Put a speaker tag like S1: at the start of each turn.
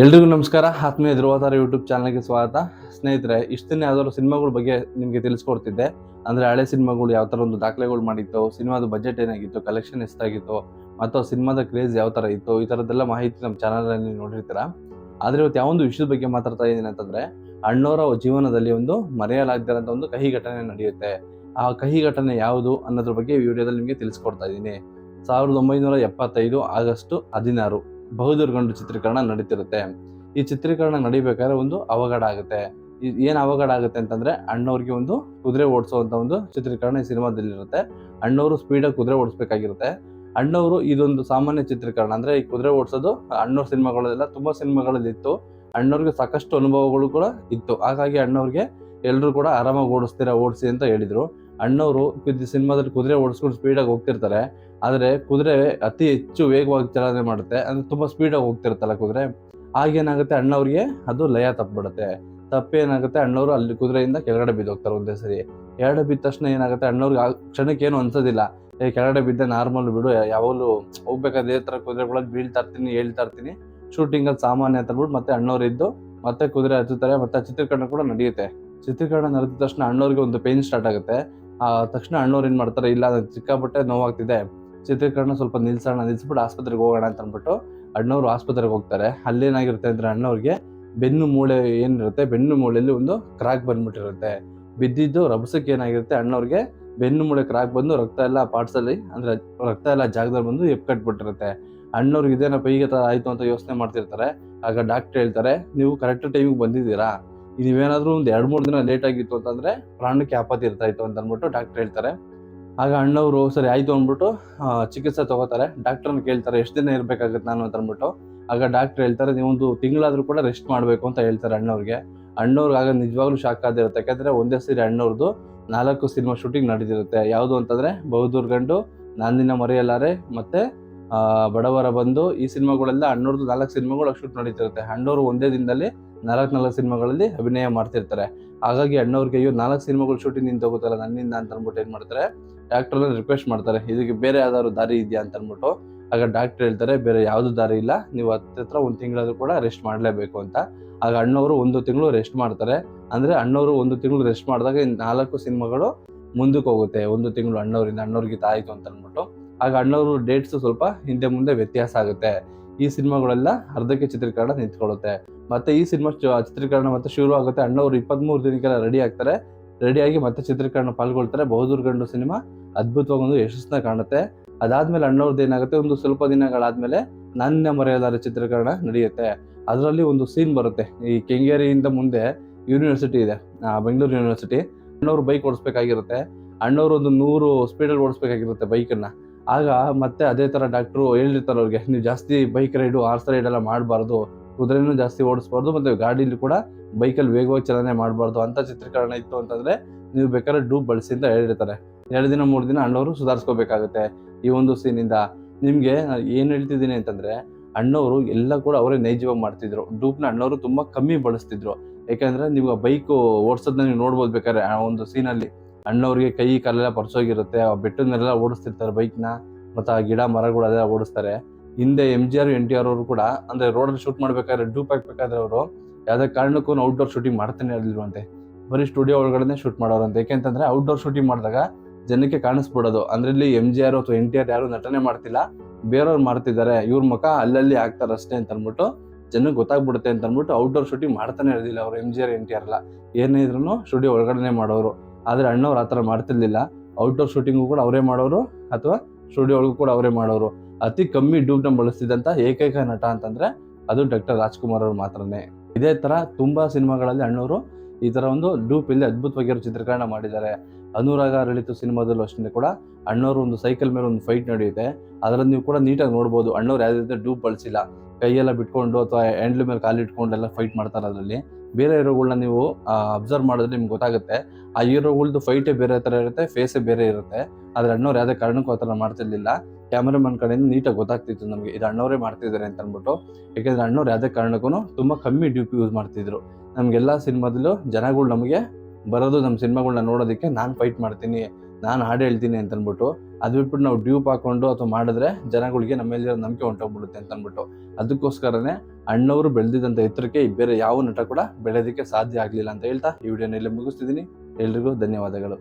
S1: ಎಲ್ರಿಗೂ ನಮಸ್ಕಾರ. ಆತ್ಮೀಯ ಧ್ರುವತಾರ ಯೂಟ್ಯೂಬ್ ಚಾನಲ್ಗೆ ಸ್ವಾಗತ. ಸ್ನೇಹಿತರೆ, ಇಷ್ಟನ್ನೇ ಯಾವ್ದಾದ್ರು ಸಿನಿಮಾಗಳ ಬಗ್ಗೆ ನಿಮಗೆ ತಿಳಿಸ್ಕೊಡ್ತಿದ್ದೆ. ಅಂದ್ರೆ ಹಳೆ ಸಿನಿಮಾಗಳು ಯಾವ ಥರ ಒಂದು ದಾಖಲೆಗಳು ಮಾಡಿತ್ತು, ಸಿನಿಮಾದ ಬಜೆಟ್ ಏನಾಗಿತ್ತು ಕಲೆಕ್ಷನ್ ಎಷ್ಟಾಗಿತ್ತು, ಮತ್ತು ಸಿನಿಮಾದ ಕ್ರೇಜ್ ಯಾವ ಥರ ಇತ್ತು, ಈ ಥರದ್ದೆಲ್ಲ ಮಾಹಿತಿ ನಮ್ಮ ಚಾನಲಲ್ಲಿ ನೋಡಿರ್ತೀರ. ಆದರೆ ಇವತ್ತು ಯಾವೊಂದು ವಿಷಯದ ಬಗ್ಗೆ ಮಾತಾಡ್ತಾ ಇದ್ದೀನಿ ಅಂತಂದ್ರೆ ಅಣ್ಣವರ ಜೀವನದಲ್ಲಿ ಒಂದು ಮರೆಯಲಾಗದಿರೋಂಥ ಒಂದು ಕಹಿ ಘಟನೆ ನಡೆಯುತ್ತೆ. ಆ ಕಹಿ ಘಟನೆ ಯಾವುದು ಅನ್ನೋದ್ರ ಬಗ್ಗೆ ವಿಡಿಯೋದಲ್ಲಿ ನಿಮಗೆ ತಿಳಿಸ್ಕೊಡ್ತಾ ಇದ್ದೀನಿ. ಸಾವಿರದ ಒಂಬೈನೂರ ಎಪ್ಪತ್ತೈದು ಆಗಸ್ಟ್ ಹದಿನಾರು. ಬಹುದೂರ್ ಗಂಡು ಚಿತ್ರೀಕರಣ ನಡೀತಿರುತ್ತೆ. ಈ ಚಿತ್ರೀಕರಣ ನಡಿಬೇಕಾದ್ರೆ ಒಂದು ಅವಘಡ ಆಗುತ್ತೆ. ಏನು ಅವಘಡ ಆಗುತ್ತೆ ಅಂತಂದ್ರೆ ಅಣ್ಣವ್ರಿಗೆ ಒಂದು ಕುದುರೆ ಓಡಿಸುವಂತ ಒಂದು ಚಿತ್ರೀಕರಣ ಈ ಸಿನಿಮಾದಲ್ಲಿರುತ್ತೆ. ಅಣ್ಣವರು ಸ್ಪೀಡಾಗಿ ಕುದುರೆ ಓಡಿಸ್ಬೇಕಾಗಿರುತ್ತೆ. ಅಣ್ಣವರು ಇದೊಂದು ಸಾಮಾನ್ಯ ಚಿತ್ರೀಕರಣ ಅಂದ್ರೆ ಈ ಕುದುರೆ ಓಡಿಸೋದು ಅಣ್ಣವ್ರ ಸಿನಿಮಾಗಳಲ್ಲೆಲ್ಲ ತುಂಬಾ ಸಿನಿಮಾಗಳಲ್ಲಿ ಇತ್ತು. ಅಣ್ಣವ್ರಿಗೆ ಸಾಕಷ್ಟು ಅನುಭವಗಳು ಕೂಡ ಇತ್ತು. ಹಾಗಾಗಿ ಅಣ್ಣವ್ರಿಗೆ ಎಲ್ಲರೂ ಕೂಡ ಆರಾಮಾಗಿ ಓಡಿಸ್ತೀರಾ, ಓಡಿಸಿ ಅಂತ ಹೇಳಿದ್ರು. ಅಣ್ಣವರು ಸಿನಿಮಾದಲ್ಲಿ ಕುದುರೆ ಓಡಿಸ್ಕೊಂಡು ಸ್ಪೀಡಾಗಿ ಹೋಗ್ತಿರ್ತಾರೆ. ಆದರೆ ಕುದುರೆ ಅತಿ ಹೆಚ್ಚು ವೇಗವಾಗಿ ಚಲನೆ ಮಾಡುತ್ತೆ. ಅಂದರೆ ತುಂಬ ಸ್ಪೀಡಾಗಿ ಹೋಗ್ತಿರ್ತಲ್ಲ ಕುದುರೆ? ಆಗೇನಾಗುತ್ತೆ ಅಣ್ಣವ್ರಿಗೆ? ಅದು ಲಯ ತಪ್ಪಿಬಿಡುತ್ತೆ ತಪ್ಪೇನಾಗುತ್ತೆ ಅಣ್ಣವರು ಅಲ್ಲಿ ಕುದುರೆಯಿಂದ ಕೆಳಗಡೆ ಬಿದ್ದೋಗ್ತಾರೆ ಒಂದೇ ಸರಿ. ಎರಡು ಬಿದ್ದ ತಕ್ಷಣ ಏನಾಗುತ್ತೆ ಅಣ್ಣವ್ರಿಗೆ ಆ ಕ್ಷಣಕ್ಕೆ ಏನು ಅನ್ಸೋದಿಲ್ಲ. ಏ, ಕೆಳಗಡೆ ಬಿದ್ದೆ ನಾರ್ಮಲ್ ಬಿಡು, ಯಾವಾಗಲೂ ಹೋಗ್ಬೇಕಾದ್ರೆ ಇದೇ ಥರ ಕುದುರೆಗಳ ಬೀಳ್ತಾ ಇರ್ತೀನಿ, ಹೇಳ್ತಾ ಇರ್ತೀನಿ. ಶೂಟಿಂಗ್ ಅಲ್ಲಿ ಸಾಮಾನ್ಯ ಅಂತ ಅಂದ್ಬಿಟ್ಟು ಮತ್ತೆ ಅಣ್ಣವ್ರು ಇದ್ದು ಮತ್ತೆ ಕುದುರೆ ಹಚ್ಚುತ್ತಾರೆ ಮತ್ತೆ ಚಿತ್ರೀಕರಣ ಕೂಡ ನಡೆಯುತ್ತೆ. ಚಿತ್ರೀಕರಣ ನಡೆದ ತಕ್ಷಣ ಅಣ್ಣವ್ರಿಗೆ ಒಂದು ಪೇನ್ ಸ್ಟಾರ್ಟ್ ಆಗುತ್ತೆ. ತಕ್ಷಣ ಅಣ್ಣವ್ರು ಏನು ಮಾಡ್ತಾರೆ, ಇಲ್ಲ, ನಂಗೆ ಸಿಕ್ಕಾಪಟ್ಟೆ ನೋವಾಗ್ತಿದೆ, ಚಿತ್ರೀಕರಣ ಸ್ವಲ್ಪ ನಿಲ್ಸೋಣ ನಿಲ್ಸ್ಬಿಟ್ಟು ಆಸ್ಪತ್ರೆಗೆ ಹೋಗೋಣ ಅಂತ ಅಂದ್ಬಿಟ್ಟು ಅಣ್ಣವ್ರು ಆಸ್ಪತ್ರೆಗೆ ಹೋಗ್ತಾರೆ. ಅಲ್ಲೇನಾಗಿರುತ್ತೆ ಅಂದ್ರೆ ಅಣ್ಣವ್ರಿಗೆ ಬೆನ್ನು ಮೂಳೆ ಏನಿರುತ್ತೆ, ಬೆನ್ನು ಮೂಳೆಯಲ್ಲಿ ಒಂದು ಕ್ರಾಕ್ ಬಂದ್ಬಿಟ್ಟಿರುತ್ತೆ. ಬಿದ್ದಿದ್ದು ರಭಸಕ್ಕೆ ಏನಾಗಿರುತ್ತೆ, ಅಣ್ಣವ್ರಿಗೆ ಬೆನ್ನು ಮೂಳೆ ಕ್ರಾಕ್ ಬಂದು ರಕ್ತ ಎಲ್ಲ ಪಾರ್ಟ್ಸಲ್ಲಿ ಅಂದರೆ ರಕ್ತ ಎಲ್ಲ ಜಾಗದಲ್ಲಿ ಬಂದು ಎಪ್ ಕಟ್ಬಿಟ್ಟಿರುತ್ತೆ. ಅಣ್ಣವ್ರಿಗೆ ಇದೇನಪ್ಪ ಈಗ ತರ ಆಯ್ತು ಅಂತ ಯೋಚನೆ ಮಾಡ್ತಿರ್ತಾರೆ. ಆಗ ಡಾಕ್ಟರ್ ಹೇಳ್ತಾರೆ, ನೀವು ಕರೆಕ್ಟ್ ಟೈಮಿಗೆ ಬಂದಿದ್ದೀರಾ? ನೀವೇನಾದ್ರೂ ಒಂದು ಎರಡು ಮೂರು ದಿನ ಲೇಟ್ ಆಗಿತ್ತು ಅಂತಂದ್ರೆ ಪ್ರಾಣಕ್ಕೆ ಆಪತ್ತು ಇರ್ತಾ ಇತ್ತು ಅಂತ ಅಂದ್ಬಿಟ್ಟು ಡಾಕ್ಟರ್ ಹೇಳ್ತಾರೆ. ಆಗ ಅಣ್ಣವರು, ಸರಿ, ಆಯ್ತು ಅಂದ್ಬಿಟ್ಟು ಚಿಕಿತ್ಸೆ ತಗೋತಾರೆ. ಡಾಕ್ಟರ್ನ ಕೇಳ್ತಾರೆ, ಎಷ್ಟು ದಿನ ಇರಬೇಕಾಗುತ್ತೆ ನಾನು? ಅಂತ ಅಂದ್ಬಿಟ್ಟು. ಆಗ ಡಾಕ್ಟರ್ ಹೇಳ್ತಾರೆ, ನೀವು ಒಂದು ತಿಂಗಳಾದ್ರೂ ಕೂಡ ರೆಸ್ಟ್ ಮಾಡಬೇಕು ಅಂತ ಹೇಳ್ತಾರೆ ಅಣ್ಣವ್ರಿಗೆ. ಅಣ್ಣವ್ರಿಗೆ ಆಗ ನಿಜವಾಗ್ಲೂ ಶಾಕ್ ಆಗಿರುತ್ತೆ ಯಾಕಂದ್ರೆ ಒಂದೇ ಸರಿ ಅಣ್ಣವ್ರದ್ದು ನಾಲ್ಕು ಸಿನಿಮಾ ಶೂಟಿಂಗ್ ನಡೆದಿರುತ್ತೆ ಯಾವುದು ಅಂತಂದ್ರೆ ಬಹುದೂರ್ ಗಂಡು ನಾಂದಿನ ಮರೆಯಲಾರೆ ಮತ್ತೆ ಬಡವರ ಬಂದು ಈ ಸಿನಿಮಾಗಳೆಲ್ಲ ಅಣ್ಣವ್ರದ್ದು ನಾಲ್ಕು ಸಿನಿಮಾಗಳು ಶೂಟ್ ನಡೀತಿರುತ್ತೆ. ಅಣ್ಣವ್ರು ಒಂದೇ ದಿನದಲ್ಲಿ ನಾಲ್ಕು ನಾಲ್ಕು ಸಿನಿಮಾಗಳಲ್ಲಿ ಅಭಿನಯ ಮಾಡ್ತಿರ್ತಾರೆ. ಹಾಗಾಗಿ ಅಣ್ಣವ್ರಿಗೆ ಅಯ್ಯೋ, ನಾಲ್ಕು ಸಿನಿಮಾಗಳು ಶೂಟಿಂಗ್ ನಿಂತು ಹೋಗುತ್ತಲ್ಲ, ನನ್ನಿಂದ ಅಂತ ಅಂದ್ಬಿಟ್ಟು ಏನು ಮಾಡ್ತಾರೆ? ಡಾಕ್ಟರ್ ರಿಕ್ವೆಸ್ಟ್ ಮಾಡ್ತಾರೆ. ಇದಕ್ಕೆ ಬೇರೆ ಯಾವ್ದಾದ್ರು ದಾರಿ ಇದೆಯಾ? ಅಂತ ಅಂದ್ಬಿಟ್ಟು. ಆಗ ಡಾಕ್ಟರ್ ಹೇಳ್ತಾರೆ, ಬೇರೆ ಯಾವ್ದು ದಾರಿ ಇಲ್ಲ. ನೀವು ಹತ್ತಿರ ಒಂದು ತಿಂಗಳಾದರೂ ಕೂಡ ರೆಸ್ಟ್ ಮಾಡಲೇಬೇಕು ಅಂತ. ಆಗ ಅಣ್ಣವರು ಒಂದು ತಿಂಗಳು ರೆಸ್ಟ್ ಮಾಡ್ತಾರೆ. ಅಂದ್ರೆ ಅಣ್ಣವರು ಒಂದು ತಿಂಗಳು ರೆಸ್ಟ್ ಮಾಡಿದಾಗ ನಾಲ್ಕು ಸಿನಿಮಾಗಳು ಮುಂದಕ್ಕೆ ಹೋಗುತ್ತೆ. ಒಂದು ತಿಂಗಳು ಅಣ್ಣವರಿಂದ, ಅಣ್ಣವ್ರಿಗೆ ತಾಯಿತು ಅಂತ ಅಂದ್ಬಿಟ್ಟು. ಆಗ ಅಣ್ಣವರು ಡೇಟ್ಸ್ ಸ್ವಲ್ಪ ಹಿಂದೆ ಮುಂದೆ ವ್ಯತ್ಯಾಸ ಆಗುತ್ತೆ. ಈ ಸಿನಿಮಾಗಳೆಲ್ಲ ಅರ್ಧಕ್ಕೆ ಚಿತ್ರೀಕರಣ ನಿಂತ್ಕೊಳ್ಳುತ್ತೆ. ಮತ್ತೆ ಈ ಸಿನಿಮಾ ಚಿತ್ರೀಕರಣ ಮತ್ತೆ ಶುರು ಆಗುತ್ತೆ ಅಣ್ಣವರು ಇಪ್ಪತ್ಮೂರು ದಿನಕ್ಕೆಲ್ಲ ರೆಡಿ ಆಗ್ತಾರೆ. ರೆಡಿಯಾಗಿ ಮತ್ತೆ ಚಿತ್ರೀಕರಣ ಪಾಲ್ಗೊಳ್ತಾರೆ. ಬಹುದೂರ್ ಗಂಡು ಸಿನಿಮಾ ಅದ್ಭುತವಾಗಿ ಒಂದು ಯಶಸ್ಸನ್ನ ಕಾಣುತ್ತೆ. ಅದಾದ್ಮೇಲೆ ಅಣ್ಣವ್ರದ್ದು ಏನಾಗುತ್ತೆ? ಒಂದು ಸ್ವಲ್ಪ ದಿನಗಳಾದ್ಮೇಲೆ ನನ್ನ ಮರೆಯಲಾರ ಚಿತ್ರೀಕರಣ ನಡೆಯುತ್ತೆ. ಅದರಲ್ಲಿ ಒಂದು ಸೀನ್ ಬರುತ್ತೆ. ಈ ಕೆಂಗೇರಿಯಿಂದ ಮುಂದೆ ಯೂನಿವರ್ಸಿಟಿ ಇದೆ. ಬೆಂಗಳೂರು ಯೂನಿವರ್ಸಿಟಿ ಅಣ್ಣವ್ರು ಬೈಕ್ ಓಡಿಸ್ಬೇಕಾಗಿರುತ್ತೆ. ಅಣ್ಣವ್ರು ಒಂದು ನೂರು ಸ್ಪೀಡಲ್ಲಿ ಓಡಿಸ್ಬೇಕಾಗಿರುತ್ತೆ ಬೈಕನ್ನ ಆಗ ಮತ್ತೆ ಅದೇ ತರ ಡಾಕ್ಟ್ರು ಹೇಳಿರ್ತಾರೆ ಅವ್ರಿಗೆ, ನೀವು ಜಾಸ್ತಿ ಬೈಕ್ ರೈಡು ಆರ್ಸ್ ರೈಡ್ ಎಲ್ಲ ಮಾಡಬಾರ್ದು. ಕುದುರೆನೂ ಜಾಸ್ತಿ ಓಡಿಸ್ಬಾರ್ದು ಮತ್ತೆ ಗಾಡೀಲಿ ಕೂಡ ಬೈಕಲ್ಲಿ ವೇಗವಾಗಿ ಚಲನೆ ಮಾಡಬಾರ್ದು. ಅಂತ ಚಿತ್ರೀಕರಣ ಇತ್ತು ಅಂತಂದ್ರೆ ನೀವು ಬೇಕಾದ್ರೆ ಡೂಬ್ ಬಳಸಿ ಅಂತ ಹೇಳಿರ್ತಾರೆ. ಎರಡು ದಿನ, ಮೂರು ದಿನ ಅಣ್ಣವರು ಸುಧಾರಿಸ್ಕೋಬೇಕಾಗುತ್ತೆ ಈ ಒಂದು ಸೀನಿಂದ ನಿಮಗೆ ಏನ್ ಹೇಳ್ತಿದ್ದೀನಿ ಅಂತಂದ್ರೆ, ಅಣ್ಣವರು ಎಲ್ಲ ಕೂಡ ಅವರೇ ನೈಜವಾಗಿ ಮಾಡ್ತಿದ್ರು. ಡೂಬ್ನ ಅಣ್ಣವರು ತುಂಬಾ ಕಮ್ಮಿ ಬಳಸ್ತಿದ್ರು. ಯಾಕಂದ್ರೆ ನೀವು ಬೈಕ್ ಓಡಿಸೋದನ್ನ ನೀವು ನೋಡ್ಬೋದು ಬೇಕಾದ್ರೆ ಆ ಒಂದು ಸೀನಲ್ಲಿ ಅಣ್ಣವ್ರಿಗೆ ಕೈ ಕಾಲೆಲ್ಲ ಪರ್ಸೋಗಿರುತ್ತೆ ಆ ಬೆಟ್ಟದನ್ನೆಲ್ಲ ಓಡಿಸ್ತಿರ್ತಾರೆ ಬೈಕ್ನ, ಮತ್ತು ಆ ಗಿಡ ಮರಗಳೆಲ್ಲ ಓಡಿಸ್ತಾರೆ. ಹಿಂದೆ M G R N T R ಅವರು ಕೂಡ, ಅಂದರೆ ರೋಡಲ್ಲಿ ಶೂಟ್ ಮಾಡಬೇಕಾದ್ರೆ ಡೂಪ್ ಹಾಕ್ಬೇಕಾದ್ರೆ ಅವರು ಯಾವುದೇ ಕಾರಣಕ್ಕೂ ಔಟ್ಡೋರ್ ಶೂಟಿಂಗ್ ಮಾಡ್ತಾನೆ ಇರಲಿಲ್ವಂತೆ. ಬರೀ ಸ್ಟುಡಿಯೋ ಒಳಗಡೆ ಶೂಟ್ ಮಾಡೋರಂತೆ. ಏಕೆಂತಂದರೆ ಔಟ್ಡೋರ್ ಶೂಟಿಂಗ್ ಮಾಡಿದಾಗ ಜನಕ್ಕೆ ಕಾಣಿಸ್ಬಿಡೋದು. ಅಂದರೆ ಇಲ್ಲಿ ಎಂ ಜಿ ಆರ್ ಅಥವಾ ಎನ್ ಟಿ ಆರ್ ಯಾರು ನಟನೆ ಮಾಡ್ತಿಲ್ಲ, ಬೇರೆಯವ್ರು ಮಾಡ್ತಿದ್ದಾರೆ. ಇವ್ರ ಮುಖ ಅಲ್ಲಲ್ಲಿ ಆಗ್ತಾರೆ ಅಷ್ಟೇ ಅಂತ ಅಂದ್ಬಿಟ್ಟು ಜನಕ್ಕೆ ಗೊತ್ತಾಗ್ಬಿಡುತ್ತೆ ಅಂತ ಅಂದ್ಬಿಟ್ಟು ಔಟ್ಡೋರ್ ಶೂಟಿಂಗ್ ಮಾಡ್ತಾನೆ ಇರಲಿಲ್ಲ ಅವ್ರು M G R N T R ಎಲ್ಲ. ಏನೇ ಇದ್ರು ಸ್ಟುಡಿಯೋ ಒಳಗಡೆ ಮಾಡೋರು. ಆದ್ರೆ ಅಣ್ಣವ್ರು ಆ ಥರ ಮಾಡ್ತಿರ್ಲಿಲ್ಲ. ಔಟ್ಡೋರ್ ಶೂಟಿಂಗು ಕೂಡ ಅವರೇ ಮಾಡೋರು ಅಥವಾ ಸ್ಟುಡಿಯೋ ಒಳಗೂ ಕೂಡ ಅವರೇ ಮಾಡೋರು. ಅತಿ ಕಮ್ಮಿ ಡೂಬ್ನ ಬಳಸ್ತಿದ್ದಂಥ ಏಕೈಕ ನಟ ಅಂತಂದರೆ ಅದು ಡಾಕ್ಟರ್ ರಾಜ್ಕುಮಾರ್ ಅವರು ಮಾತ್ರನೇ. ಇದೇ ಥರ ತುಂಬ ಸಿನಿಮಾಗಳಲ್ಲಿ ಅಣ್ಣವರು ಈ ಥರ ಒಂದು ಡೂಪ್ ಇಲ್ಲಿ ಅದ್ಭುತವಾಗಿರೋ ಚಿತ್ರೀಕರಣ ಮಾಡಿದ್ದಾರೆ. ಅನುರಾಗ ಅರಳಿತು ಸಿನಿಮಾದಲ್ಲೂ ಅಷ್ಟೇ ಕೂಡ ಅಣ್ಣವರು ಒಂದು ಸೈಕಲ್ ಮೇಲೆ ಒಂದು ಫೈಟ್ ನಡೆಯುತ್ತೆ. ಅದರಲ್ಲಿ ನೀವು ಕೂಡ ನೀಟಾಗಿ ನೋಡ್ಬೋದು ಅಣ್ಣವ್ರು ಯಾವುದೇ ಡೂಪ್ ಬಳಸಿಲ್ಲ. ಕೈಯೆಲ್ಲ ಬಿಟ್ಕೊಂಡು ಅಥವಾ ಹ್ಯಾಂಡ್ಲ್ ಮೇಲೆ ಕಾಲಿಟ್ಕೊಂಡು ಇಟ್ಕೊಂಡೆಲ್ಲ ಫೈಟ್ ಮಾಡ್ತಾರೆ ಅದರಲ್ಲಿ. ಬೇರೆ ಹೀರೋಗಳನ್ನ ನೀವು ಅಬ್ಸರ್ವ್ ಮಾಡಿದ್ರೆ ನಿಮ್ಗೆ ಗೊತ್ತಾಗುತ್ತೆ. ಆ ಹೀರೋಗಳ್ದು ಫೈಟೇ ಬೇರೆ ಥರ ಇರುತ್ತೆ ಫೇಸೇ ಬೇರೆ ಇರುತ್ತೆ. ಆದರೆ ಅಣ್ಣವ್ರು ಯಾವುದೇ ಕಾರಣಕ್ಕೂ ಆ ಥರ ಮಾಡ್ತಿರ್ಲಿಲ್ಲ. ಕ್ಯಾಮ್ರಾಮನ್ ಕಡೆಯಿಂದ ನೀಟಾಗಿ ಗೊತ್ತಾಗ್ತಿತ್ತು ನಮಗೆ, ಇದು ಅಣ್ಣವರೇ ಮಾಡ್ತಿದ್ದಾರೆ ಅಂತ ಅಂದ್ಬಿಟ್ಟು. ಯಾಕೆಂದರೆ ಅಣ್ಣವ್ರು ಯಾವುದೇ ಕಾರಣಕ್ಕೂ ತುಂಬ ಕಮ್ಮಿ ಡ್ಯೂಪ್ ಯೂಸ್ ಮಾಡ್ತಿದ್ರು. ನಮಗೆಲ್ಲ ಸಿನಿಮಾದಲ್ಲೂ ಜನಗಳು ನಮಗೆ ಬರೋದು ನಮ್ಮ ಸಿನಿಮಾಗಳನ್ನ ನೋಡೋದಕ್ಕೆ ನಾನು ಫೈಟ್ ಮಾಡ್ತೀನಿ, ನಾನು ಹಾಡು ಹೇಳ್ತೀನಿ ಅಂತ ಅಂದ್ಬಿಟ್ಟು. ಅದು ಬಿಟ್ಬಿಟ್ಟು ನಾವು ಡ್ಯೂಪ್ ಹಾಕೊಂಡು ಅಥವಾ ಮಾಡಿದ್ರೆ ಜನಗಳಿಗೆ ನಮ್ಮ ಮೇಲೆ ನಂಬಿಕೆ ಹೊಂಟೋಗ್ಬಿಡುತ್ತೆ ಅಂತ ಅಂದ್ಬಿಟ್ಟು. ಅದಕ್ಕೋಸ್ಕರನೇ ಅಣ್ಣವರು ಬೆಳೆದಿದ್ದಂಥ ಎತ್ತರಕ್ಕೆ ಬೇರೆ ಯಾವ ನಟ ಕೂಡ ಬೆಳೆಯೋದಕ್ಕೆ ಸಾಧ್ಯ ಆಗಲಿಲ್ಲ ಅಂತ ಹೇಳ್ತಾ ಈ ವಿಡಿಯೋನ ಇಲ್ಲಿ ಮುಗಿಸ್ತಿದ್ದೀನಿ. ಎಲ್ರಿಗೂ ಧನ್ಯವಾದಗಳು.